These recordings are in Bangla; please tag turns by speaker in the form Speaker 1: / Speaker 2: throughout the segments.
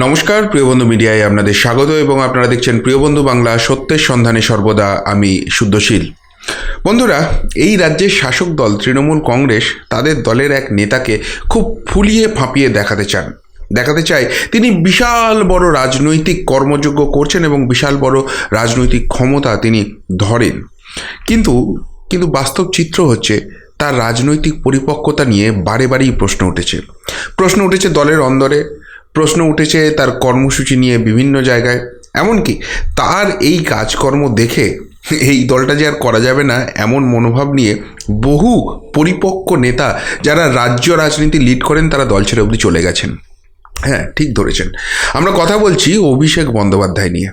Speaker 1: নমস্কার, প্রিয় বন্ধু মিডিয়ায় আপনাদের স্বাগত এবং আপনারা দেখছেন প্রিয় বন্ধু বাংলা, সত্যের সন্ধানে সর্বদা আমি শুদ্ধশীল। বন্ধুরা, এই রাজ্যের শাসক দল তৃণমূল কংগ্রেস তাদের দলের এক নেতাকে খুব ফুলিয়ে ফাঁপিয়ে দেখাতে চান। দেখাতে চায় তিনি বিশাল বড় রাজনৈতিক কর্মযোগ্য করছেন এবং বিশাল বড় রাজনৈতিক ক্ষমতা তিনি ধরেন। কিন্তু কিন্তু বাস্তব চিত্র হচ্ছে, তার রাজনৈতিক পরিপক্কতা নিয়ে বারে বারেই প্রশ্ন উঠেছে। প্রশ্ন উঠেছে দলের অন্দরে প্রশ্ন উঠেছে তার কর্মসূচি নিয়ে বিভিন্ন জায়গায়। এমনকি তার এই কাজকর্ম দেখে এই দলটা যে আর করা যাবে না, এমন মনোভাব নিয়ে বহু পরিপক্ক নেতা যারা রাজ্য রাজনীতি লিড করেন, তারা দল ছেড়ে অবধি চলে গেছেন। হ্যাঁ ঠিক ধরেছেন। আমরা কথা বলছি অভিষেক বন্দ্যোপাধ্যায় নিয়ে।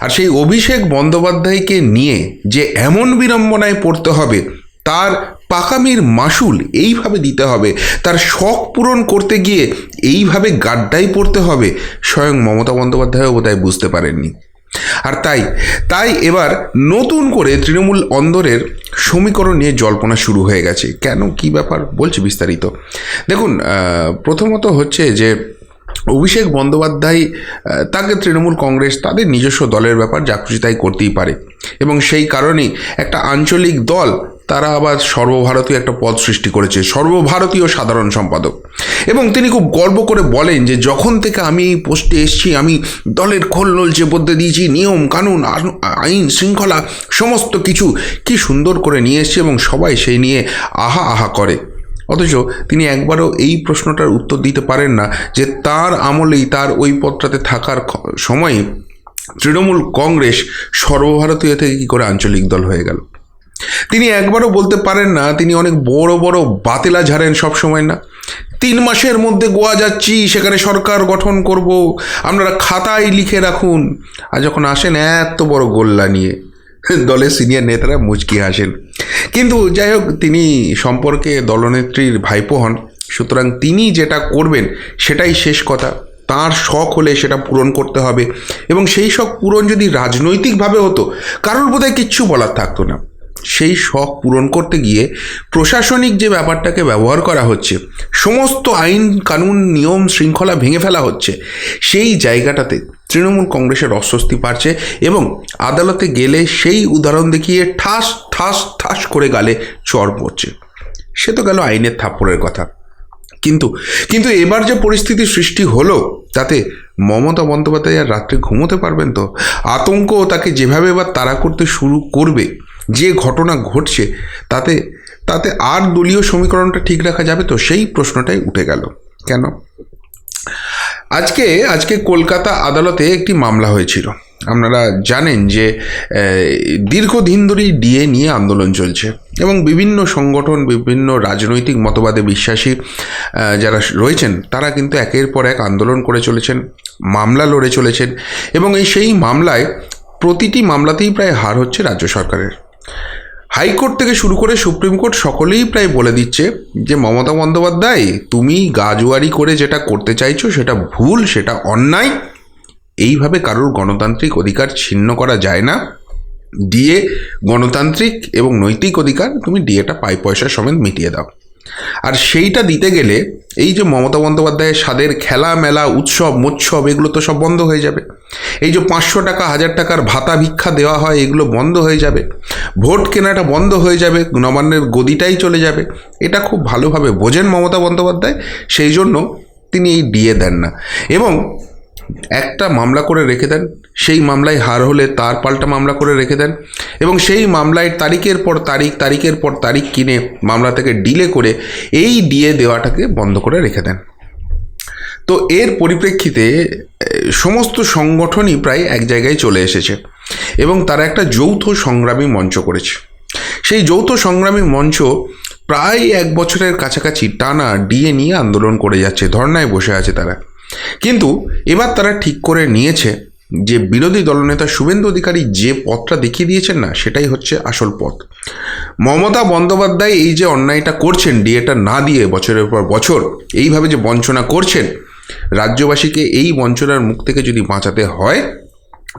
Speaker 1: আর সেই অভিষেক বন্দ্যোপাধ্যায়কে নিয়ে যে এমন বিড়ম্বনায় পড়তে হবে, তার পাকামির মাসুল এইভাবে দিতে হবে। তার শখ পূরণ করতে গিয়ে এইভাবে গাড্ডাই পড়তে হবে। স্বয়ং মমতা বন্দ্যোপাধ্যায়ও বোধহয় বুঝতে পারেননি। আর তাই তাই এবার নতুন করে তৃণমূল অন্দরের সমীকরণ নিয়ে জল্পনা শুরু হয়ে গেছে। কেন? কি ব্যাপার? বলছি বিস্তারিত। দেখুন প্রথমত হচ্ছে যে অভিষেক বন্দ্যোপাধ্যায় তাকে তৃণমূল কংগ্রেস, তাদের নিজস্ব দলের ব্যাপার যা খুশি তাই করতেই পারে। এবং সেই কারণেই একটা আঞ্চলিক দল তারা আবার সর্বভারতীয় একটা পদ সৃষ্টি করেছে, সর্বভারতীয় সাধারণ সম্পাদক। এবং তিনি খুব গর্ব করে বলেন যে যখন থেকে আমি এই পোস্টে এসেছি, আমি দলের খোল নলচে বদলে দিয়েছি, নিয়ম, কানুন আইন- শৃঙ্খলা, সমস্ত কিছু। কি সুন্দর করে নিয়ে এসেছি এবং সবাই সেই নিয়ে আহা আহা করে। অথচ তিনি একবারও এই প্রশ্নটার উত্তর দিতে পারেন না যে তার আমলেই তার ওই পদটাতে থাকার সময়ে তৃণমূল কংগ্রেস সর্বভারতীয় থেকে কী করে আঞ্চলিক দল হয়ে গেল। তিনি একবারও বলতে পারেন না, তিনি অনেক বড় বড় বাতেলা ঝাড়েন সব সময় না। তিন মাসের মধ্যে গোয়া যাচ্ছি, সেখানে সরকার গঠন করব, আপনারা খাতায় লিখে রাখুন। আর যখন আসেন, এত বড় গোল্লা নিয়ে, দলের সিনিয়র নেতারা মুচকি হাসেন। কিন্তু যাই হোক, তিনি সম্পর্কে দলনেত্রীর ভাইপো হন। সুতরাং তিনি যেটা করবেন, সেটাই শেষ কথা। তার শখ হলে সেটা পূরণ করতে হবে। এবং সেই শখ পূরণ যদি রাজনৈতিকভাবে হতো, কারোর বোধহয় কিচ্ছু বলার থাকতো না। সেই শখ পূরণ করতে গিয়ে প্রশাসনিক যে ব্যাপারটাকে ব্যবহার করা হচ্ছে, সমস্ত আইন, কানুন, নিয়ম, শৃঙ্খলা ভেঙে ফেলা হচ্ছে, সেই জায়গাটাতে তৃণমূল কংগ্রেসের অস্বস্তি বাড়ছে এবং আদালতে গেলে সেই উদাহরণ দেখিয়ে ঠাস ঠাস ঠাস করে গালে চর পড়ছে। সে তো গেল আইনের থাপ্পড়ের কথা। কিন্তু কিন্তু এবার যে পরিস্থিতি সৃষ্টি হলো, তাতে মমতা বন্দ্যোপাধ্যায় আর রাত্রে ঘুমোতে পারবেন তো? আতঙ্ক তাকে যেভাবে এবার তাড়া করতে শুরু করবে যে ঘটনা ঘটছে, তাতে তাতে আর দলীয় সমীকরণটা ঠিক রাখা যাবে তো? সেই প্রশ্নটাই উঠে গেল। কেন? আজকে আজকে কলকাতা আদালতে একটি মামলা হয়েছিল। আপনারা জানেন যে দীর্ঘদিন ধরেই ডিএ নিয়ে আন্দোলন চলছে এবং বিভিন্ন সংগঠন, বিভিন্ন রাজনৈতিক মতবাদে বিশ্বাসী যারা রয়েছেন, তারা কিন্তু একের পর এক আন্দোলন করে চলেছেন, মামলা লড়ে চলেছেন এবং এই সেই মামলায় প্রতিটি মামলাতেই প্রায় হার হচ্ছে রাজ্য সরকারের। হাইকোর্ট থেকে শুরু করে সুপ্রিম কোর্ট সকলেই প্রায় বলে দিচ্ছে যে মমতা বন্দ্যোপাধ্যায়, তুমি গাজুয়ারি করে যেটা করতে চাইছো সেটা ভুল, সেটা অন্যায়। এইভাবে কারোর গণতান্ত্রিক অধিকার ছিন্ন করা যায় না। ডিএ গণতান্ত্রিক এবং নৈতিক অধিকার তুমি ডিএটা পাই পয়সা সমেত মিটিয়ে দাও। আর সেইটা দিতে গেলে এই যে মমতা বন্দ্যোপাধ্যায়ের স্বাদের খেলা, মেলা, উৎসব, মোৎসব, এগুলো তো সব বন্ধ হয়ে যাবে। এই যে পাঁচশো টাকা, হাজার টাকার ভাতা ভিক্ষা দেওয়া হয়, এগুলো বন্ধ হয়ে যাবে। ভোট কেনাটা বন্ধ হয়ে যাবে, নবান্নের গদিটাই চলে যাবে। এটা খুব ভালোভাবে বোঝেন মমতা বন্দ্যোপাধ্যায়, সেই জন্য তিনি এই ডিএ দেন না। এবং একটা মামলা করে রেখে দেন, সেই মামলায় হার হলে তার পাল্টা মামলা করে রেখে দেন এবং সেই মামলায় তারিখের পর তারিখ, তারিখের পর তারিখ কিনে মামলা থেকে ডিলে করে এই ডিএ দেওয়াটাকে বন্ধ করে রেখে দেন। তো এর পরিপ্রেক্ষিতে সমস্ত সংগঠনই প্রায় এক জায়গায় চলে এসেছে এবং তারা একটা যৌথ সংগ্রামী মঞ্চ করেছে। সেই যৌথ সংগ্রামী মঞ্চ প্রায় এক বছরের কাছাকাছি টানা ডিএ নিয়ে আন্দোলন করে যাচ্ছে, ধর্নায় বসে আছে তারা। কিন্তু এবার তারা ঠিক করে নিয়েছে যে বিরোধী দলনেতা শুভেন্দু অধিকারী যে পথটা দেখিয়ে দিয়েছেন না, সেটাই হচ্ছে আসল পথ। মমতা বন্দ্যোপাধ্যায় এই যে অন্যায়টা করছেন, ডিএটা না দিয়ে বছরের পর বছর এইভাবে যে বঞ্চনা করছেন, রাজ্যবাসীকে এই বঞ্চনার মুখ থেকে যদি বাঁচাতে হয়,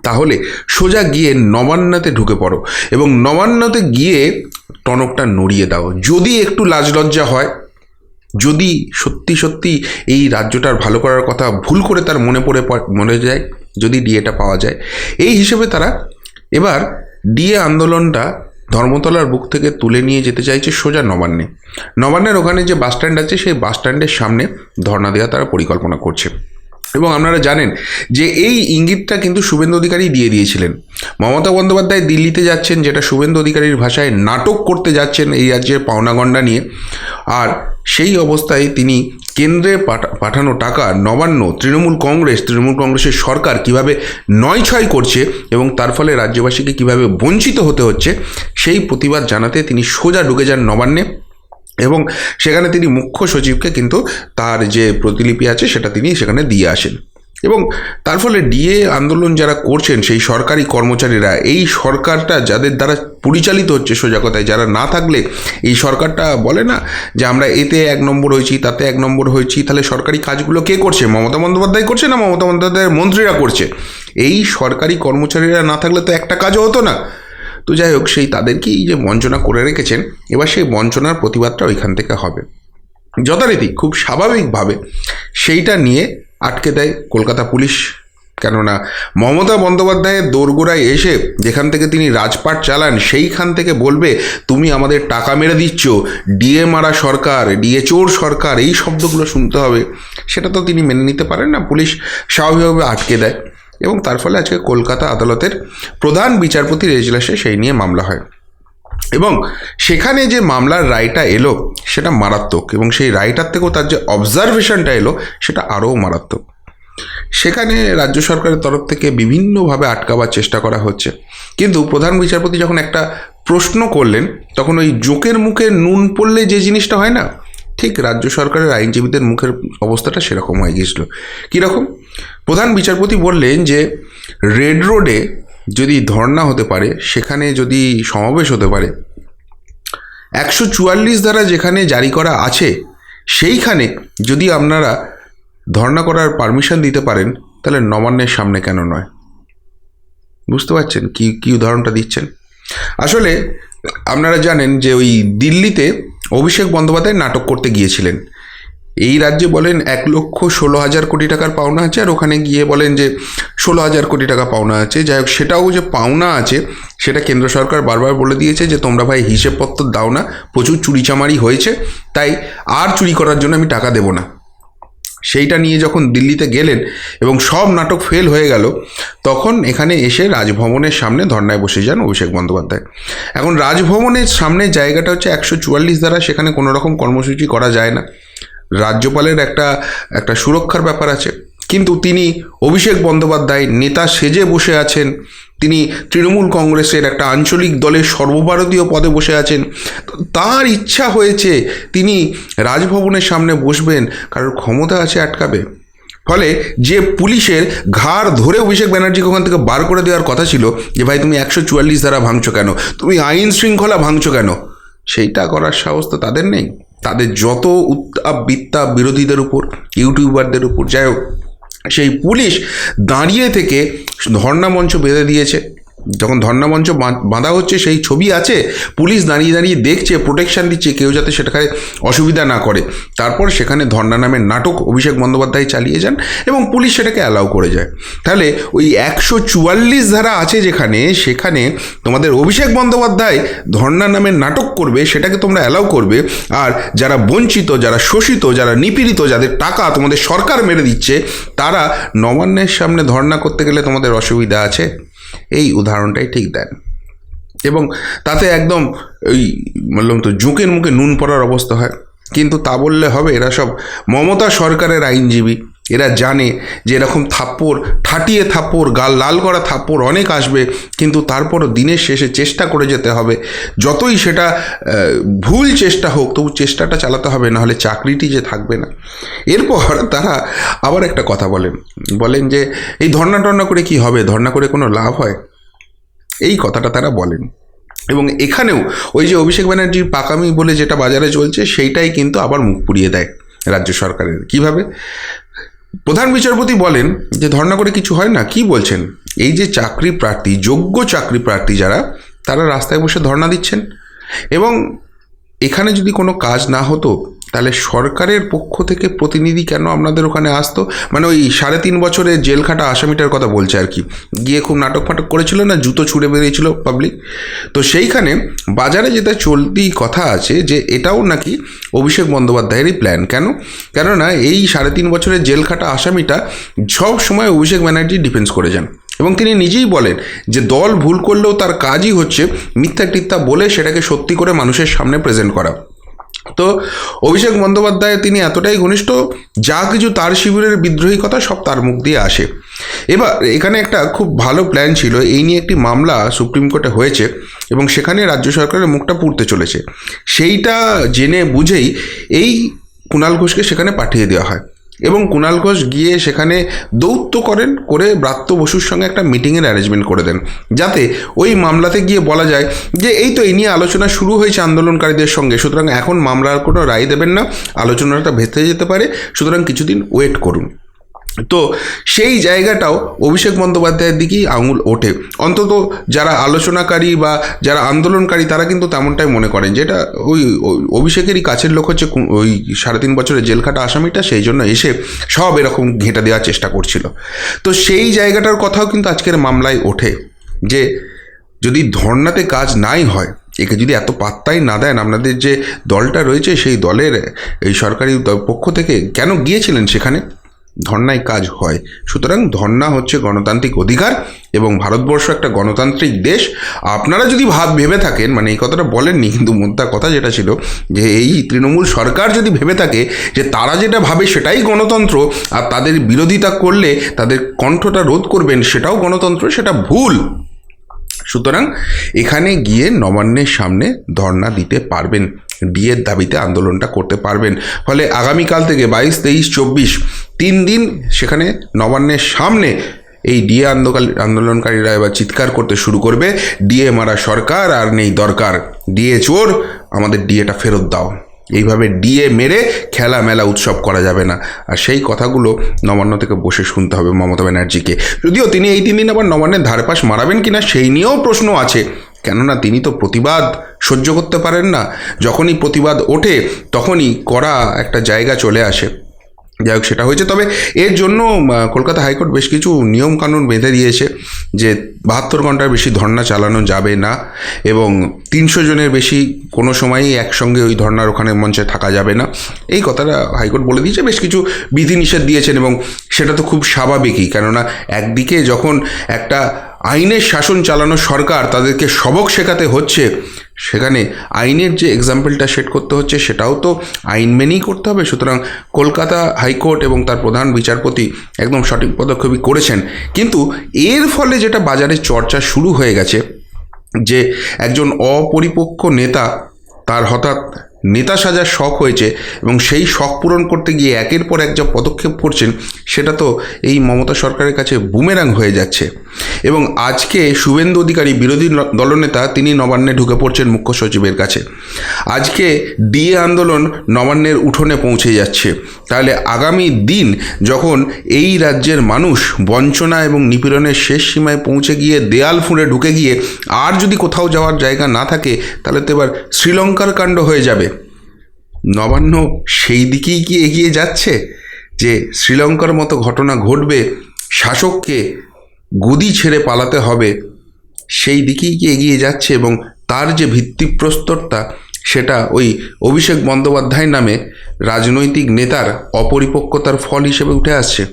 Speaker 1: তাহলে সোজা গিয়ে নবান্নতে ঢুকে পড়ো এবং নবান্নতে গিয়ে টনকটা নড়িয়ে দাও। যদি একটু লাজ লজ্জা হয় যদি সত্যি সত্যি এই রাজ্যটার ভালো করার কথা ভুল করে তার মনে পড়ে মনে যায়, যদি ডিএটা পাওয়া যায়, এই হিসেবে তারা এবার ডিএ আন্দোলনটা ধর্মতলার বুক থেকে তুলে নিয়ে যেতে চাইছে সোজা নবান্নে। নবান্নের ওখানে যে বাস স্ট্যান্ড আছে, সেই বাস স্ট্যান্ডের সামনে ধর্ণা দেওয়া তারা পরিকল্পনা করছে। এবং আপনারা জানেন যে এই ইঙ্গিতটা কিন্তু শুভেন্দু অধিকারী দিয়ে দিয়েছিলেন। মমতা বন্দ্যোপাধ্যায় দিল্লিতে যাচ্ছেন, যেটা শুভেন্দু অধিকারীর ভাষায় নাটক করতে যাচ্ছেন এই রাজ্যের পাওনাগণ্ডা নিয়ে। আর সেই অবস্থায় তিনি কেন্দ্রে পাঠানো টাকা নবান্ন তৃণমূল কংগ্রেস, তৃণমূল কংগ্রেসের সরকার কীভাবে নয় ছয় করছে এবং তার ফলে রাজ্যবাসীকে কীভাবে বঞ্চিত হতে হচ্ছে, সেই প্রতিবাদ জানাতে তিনি সোজা ঢুকে যান নবান্নে এবং সেখানে তিনি মুখ্য সচিবকে কিন্তু তার যে প্রতিলিপি আছে সেটা তিনি সেখানে দিয়ে আসেন। এবং তার ফলে ডিএ আন্দোলন যারা করছেন, সেই সরকারি কর্মচারীরা, এই সরকারটা যাদের দ্বারা পরিচালিত হচ্ছে সোজা কথায়, যারা না থাকলে এই সরকারটা বলে না যে আমরা এতে এক নম্বর হয়েছি, তাতে এক নম্বর হয়েছি, তাহলে সরকারি কাজগুলো কে করছে? মমতা বন্দ্যোপাধ্যায় করছে না মমতা বন্দ্যোপাধ্যায়ের মন্ত্রীরা করছে? এই সরকারি কর্মচারীরা না থাকলে তো একটা কাজও হতো না। তো যাই হোক, সেই তাদেরকেই যে বঞ্চনা করে রেখেছেন, এবার সেই বঞ্চনার প্রতিবাদটা ওইখান থেকে হবে। যথারীতি, খুব স্বাভাবিকভাবে সেইটা নিয়ে আটকে দেয় কলকাতা পুলিশ। কেননা মমতা বন্দ্যোপাধ্যায়ের দোরগোড়ায় এসে যেখান থেকে তিনি রাজপাট চালান, সেইখান থেকে বলবে, তুমি আমাদের টাকা মেরে দিচ্ছ। ডিএ মারা সরকার ডিএ চোর সরকার, এই শব্দগুলো শুনতে হবে। সেটা তো তিনি মেনে নিতে পারেন না। পুলিশ স্বাভাবিকভাবে আটকে দেয় এবং তার ফলে আজকে কলকাতা আদালতের প্রধান বিচারপতির এজলাসে সেই নিয়ে মামলা হয়। এবং সেখানে যে মামলার রায়টা এলো, সেটা মারাত্মক এবং সেই রায়টার থেকেও তার যে অবজারভেশনটা এলো, সেটা আরও মারাত্মক। সেখানে রাজ্য সরকারের তরফ থেকে বিভিন্নভাবে আটকাবার চেষ্টা করা হচ্ছে। কিন্তু প্রধান বিচারপতি যখন একটা প্রশ্ন করলেন, তখন ওই জোকের মুখে নুন পড়লে যে জিনিসটা হয় না, ঠিক রাজ্য সরকারের আইনজীবীদের মুখের অবস্থাটা সেরকম হয়ে গিয়েছিল। কীরকম? প্রধান বিচারপতি বললেন যে, রেড রোডে যদি ধর্ণা হতে পারে, সেখানে যদি সমাবেশ হতে পারে, একশো চুয়াল্লিশ দ্বারা যেখানে জারি করা আছে, সেইখানে যদি আপনারা ধর্ণা করার পারমিশন দিতে পারেন, তাহলে নবান্নের সামনে কেন নয়? বুঝতে পারছেন কি কি উদাহরণটা দিচ্ছেন? আসলে আপনারা জানেন যে ওই দিল্লিতে অভিষেক বন্দ্যোপাধ্যায় নাটক করতে গিয়েছিলেন। এই রাজ্যে বলেন এক লক্ষ ষোলো হাজার কোটি টাকার পাওনা আছে, আর ওখানে গিয়ে বলেন যে ষোলো হাজার কোটি টাকা পাওনা আছে। যাই হোক, সেটাও যে পাওনা আছে, সেটা কেন্দ্র সরকার বারবার বলে দিয়েছে যে, তোমরা ভাই হিসেবপত্র দাও না, প্রচুর চুরিচামারি হয়েছে, তাই আর চুরি করার জন্য আমি টাকা দেবো না। সেইটা নিয়ে যখন দিল্লিতে গেলেন এবং সব নাটক ফেল হয়ে গেল, তখন এখানে এসে রাজভবনের সামনে ধর্নায় বসে যান অভিষেক বন্দ্যোপাধ্যায়। এখন রাজভবনের সামনে জায়গাটা হচ্ছে একশো চুয়াল্লিশ দ্বারা, সেখানে কোনো রকম কর্মসূচি করা যায় না। রাজ্যপালের একটা একটা সুরক্ষার ব্যাপার আছে। কিন্তু তিনি অভিষেক বন্দ্যোপাধ্যায়, নেতা সেজে বসে আছেন। তিনি তৃণমূল কংগ্রেসের একটা আঞ্চলিক দলের সর্বভারতীয় পদে বসে আছেন। তার ইচ্ছা হয়েছে তিনি রাজভবনের সামনে বসবেন, কারোর ক্ষমতা আছে আটকাবে। ফলে যে পুলিশের ঘাড় ধরে অভিষেক ব্যানার্জিকে ওখান থেকে বার করে দেওয়ার কথা ছিল যে, ভাই, তুমি একশো চুয়াল্লিশ ধারা ভাঙছো কেন? তুমি আইন শৃঙ্খলা ভাঙছো কেন? সেইটা করার সাহস তো তাদের নেই। তাদের যত উত্তাপ বিত্তাপ বিরোধীদের উপর, ইউটিউবারদের উপর, যাই হোক, সেই পুলিশ দাঁড়িয়ে থেকে ধর্ণা মঞ্চ বেঁধে দিয়েছে। যখন ধর্ণা মঞ্চ বাঁধা হচ্ছে, সেই ছবি আছে, পুলিশ দাঁড়িয়ে দাঁড়িয়ে দেখছে প্রোটেকশন দিচ্ছে, কেউ যাতে সেটাকে অসুবিধা না করে। তারপর সেখানে ধর্ণা নামের নাটক অভিষেক বন্দ্যোপাধ্যায় চালিয়ে যান এবং পুলিশ সেটাকে অ্যালাউ করে যায়। তাহলে ওই একশো চুয়াল্লিশ ধারা আছে যেখানে, সেখানে তোমাদের অভিষেক বন্দ্যোপাধ্যায় ধর্ণা নামের নাটক করবে, সেটাকে তোমরা অ্যালাউ করবে। আর যারা বঞ্চিত, যারা শোষিত, যারা নিপীড়িত, যাদের টাকা তোমাদের সরকার মেরে দিচ্ছে, তারা নবান্নের সামনে ধর্ণা করতে গেলে তোমাদের অসুবিধা আছে। এই উদাহরণটাই ঠিক দেন। এবং তাতে একদম ওই বললাম তো ঝুঁকের মুখে নুন পড়ার অবস্থা হয়। কিন্তু তা বললে হবে, এরা সব মমতা সরকারের আইনজীবী। এরা জানে যে এরকম থাপ্পড়, ঠাটিয়ে থাপ্পড়, গাল লাল করা থাপ্পড় অনেক আসবে, কিন্তু তারপরও দিনের শেষে চেষ্টা করে যেতে হবে। যতই সেটা ভুল চেষ্টা হোক, তবু চেষ্টাটা চালাতে হবে, নাহলে চাকরিটি যে থাকবে না। এরপর তারা আবার একটা কথা বলেন। বলেন যে, এই ধর্না টর্না করে কি হবে? ধর্না করে কোনো লাভ হয়? এই কথাটা তারা বলেন। এবং এখানেও ওই যে অভিষেক ব্যানার্জির পাকামি বলে যেটা বাজারে চলছে, সেইটাই কিন্তু আবার মুখ পুড়িয়ে দেয় রাজ্য সরকারের। কীভাবে? প্রধান বিচারপতি বলেন যে ধর্ণা করে কিছু হয় না, কি বলছেন? এই যে চাকরি প্রার্থী, যোগ্য চাকরি প্রার্থী যারা, তারা রাস্তায় বসে ধর্ণা দিচ্ছেন? এবং এখানে যদি কোনো কাজ না হতো তাহলে সরকারের পক্ষ থেকে প্রতিনিধি কেন আপনাদের ওখানে আসতো? মানে ওই সাড়ে তিন বছরে জেল খাটা আসামিটার কথা বলছে আর কি। গিয়ে খুব নাটক ফাটক করেছিল না, জুতো ছুঁড়ে বেরিয়েছিল পাবলিক তো সেইখানে বাজারে যেটা চলতি কথা আছে যে এটাও নাকি অভিষেক বন্দ্যোপাধ্যায়েরই প্ল্যান কেন? কেননা এই সাড়ে তিন বছরের জেল খাটা আসামিটা সব সময় অভিষেক ব্যানার্জি ডিফেন্স করে যান। এবং তিনি নিজেই বলেন যে দল ভুল করলেও তার কাজই হচ্ছে মিথ্যা টিথ্যা বলে সেটাকে সত্যি করে মানুষের সামনে প্রেজেন্ট করা। তো অভিষেক বন্দ্যোপাধ্যায় তিনি এতটাই ঘনিষ্ঠ, যা কিছু তার শিবিরের বিদ্রোহী কথা সব তার মুখ দিয়ে আসে। এবার এখানে একটা খুব ভালো প্ল্যান ছিল, এই নিয়ে একটি মামলা সুপ্রিম কোর্টে হয়েছে এবং সেখানে রাজ্য সরকারের মুখটা পুড়তে চলেছে। সেইটা জেনে বুঝেই এই কুণাল ঘোষকে সেখানে পাঠিয়ে দেওয়া হয়। এবং কুণাল ঘোষ গিয়ে সেখানে দৌত্য করেন, করে ব্রাত্য বসুর সঙ্গে একটা মিটিংয়ের অ্যারেঞ্জমেন্ট করে দেন। যাতে ওই মামলাতে গিয়ে বলা যায় যে, এই তো এই নিয়ে আলোচনা শুরু হয়েছে আন্দোলনকারীদের সঙ্গে, সুতরাং এখন মামলার কোনো রায় দেবেন না, আলোচনাটা ভেতে যেতে পারে, সুতরাং কিছুদিন ওয়েট করুন। তো সেই জায়গাটাও অভিষেক বন্দ্যোপাধ্যায়ের দিকেই আঙুল ওঠে। অন্তত যারা আলোচনাকারী বা যারা আন্দোলনকারী, তারা কিন্তু তেমনটাই মনে করেন যেটা ওই অভিষেকেরই কাছের লোক হচ্ছে ওই সাড়ে তিন বছরের জেল খাটা আসামিটা, সেই জন্য এসে সব এরকম ঘেঁটে দেওয়ার চেষ্টা করছিল। তো সেই জায়গাটার কথাও কিন্তু আজকের মামলায় ওঠে যে যদি ধর্নাতে কাজ নাই হয়, একে যদি এত পাত্তাই না দেন, আপনাদের যে দলটা রয়েছে, সেই দলের এই সরকারি পক্ষ থেকে কেন গিয়েছিলেন সেখানে? ধর্নায় কাজ হয়। সুতরাং ধর্না হচ্ছে গণতান্ত্রিক অধিকার এবং ভারতবর্ষ একটা গণতান্ত্রিক দেশ। আপনারা যদি ভাব, ভেবে থাকেন মানে এই কথাটা বলেননি কিন্তু মোদ্দা কথা যেটা ছিল, যে এই তৃণমূল সরকার যদি ভেবে থাকে যে তারা যেটা ভাবে সেটাই গণতন্ত্র আর তাদের বিরোধিতা করলে তাদের কণ্ঠটা রোধ করবেন সেটাও গণতন্ত্র, সেটা ভুল। সুতরাং এখানে গিয়ে নবান্নের সামনে ধর্না দিতে পারবেন। ডিএর দাবিতে আন্দোলনটা করতে পারবেন। ফলে আগামীকাল থেকে বাইশ, তেইশ, চব্বিশ তিন দিন সেখানে নবান্নের সামনে এই ডিএ আন্দোলন আন্দোলনকারীরা এবার চিৎকার করতে শুরু করবে। ডিএ মারা সরকার, আর নেই দরকার। ডিএ চোর, আমাদের ডিএটা ফেরত দাও। এইভাবে ডিএ মেরে খেলা মেলা উৎসব করা যাবে না। আর সেই কথাগুলো নবান্ন থেকে বসে শুনতে হবে মমতা ব্যানার্জিকে। যদিও তিনি এই তিন দিন আবার নবান্নের ধারপাশ মারাবেন কিনা সেই নিয়েও প্রশ্ন আছে। কেননা তিনি তো প্রতিবাদ সহ্য করতে পারেন না। যখনই প্রতিবাদ ওঠে, তখনই করা একটা জায়গা চলে আসে। যাই হোক সেটা হয়েছে। তবে এর জন্য কলকাতা হাইকোর্ট বেশ কিছু নিয়ম কানুন বেঁধে দিয়েছে যে বাহাত্তর ঘণ্টার বেশি ধর্না চালানো যাবে না এবং তিনশো জনের বেশি কোনো সময়ই একসঙ্গে ওই ধর্নার ওখানে মঞ্চে থাকা যাবে না। এই কথাটা হাইকোর্ট বলে দিয়েছে। বেশ কিছু বিধিনিষেধ দিয়েছেন এবং সেটা তো খুব স্বাভাবিকই। কেননা একদিকে যখন একটা আইনের শাসন চালানো সরকার তাদেরকে সবক শেখাতে হচ্ছে সেখানে আইনের যে এক্সাম্পলটা সেট করতে হচ্ছে, সেটাও তো আইন মেনেই করতে হবে। সুতরাং কলকাতা হাইকোর্ট এবং তার প্রধান বিচারপতি একদম সঠিক পদক্ষেপই করেছেন। কিন্তু এর ফলে যেটা বাজারে চর্চা শুরু হয়ে গেছে, যে একজন অপরিপক্ক নেতা, তার হঠাৎ নেতা সাজার শখ হয়েছে এবং সেই শখ পূরণ করতে গিয়ে একের পর এক যা পদক্ষেপ করছেন, সেটা তো এই মমতা সরকারের কাছে বুমেরাং হয়ে যাচ্ছে। এবং আজকে শুভেন্দু অধিকারী বিরোধী দলনেতা তিনি নবান্নে ঢুকে পড়ছেন মুখ্য সচিবের কাছে। আজকে ডিএ আন্দোলন নবান্নের উঠোনে পৌঁছে যাচ্ছে। তাহলে আগামী দিন যখন এই রাজ্যের মানুষ বঞ্চনা এবং নিপীড়নের শেষ সীমায় পৌঁছে গিয়ে দেয়াল ফুঁড়ে ঢুকে গিয়ে আর যদি কোথাও যাওয়ার জায়গা না থাকে, তাহলে তো এবার শ্রীলঙ্কার কাণ্ড হয়ে যাবে। নবান্ন সেই দিকেই কি এগিয়ে যাচ্ছে? যে শ্রীলঙ্কার মতো ঘটনা ঘটবে, শাসককে গদি ছেড়ে পালাতে হবে, সেই দিকেই কি এগিয়ে যাচ্ছে এবং তার যে ভিত্তিপ্রস্তরটা সেটা ওই অভিষেক বন্দ্যোপাধ্যায় নামে রাজনৈতিক নেতার অপরিপক্কতার ফল হিসেবে উঠে আসছে।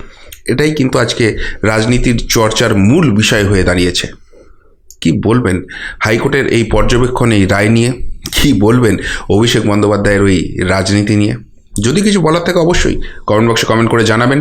Speaker 1: এটাই কিন্তু আজকে রাজনীতির চর্চার মূল বিষয় হয়ে দাঁড়িয়েছে। কি বলবেন? হাইকোর্টের এই পর্যবেক্ষণ, এই রায় নিয়ে কি বলবেন অভিষেক বন্দ্যোপাধ্যায়ের ওই রাজনীতি নিয়ে? যদি কিছু বলার থাকে অবশ্যই কমেন্ট বক্সে কমেন্ট করে জানাবেন।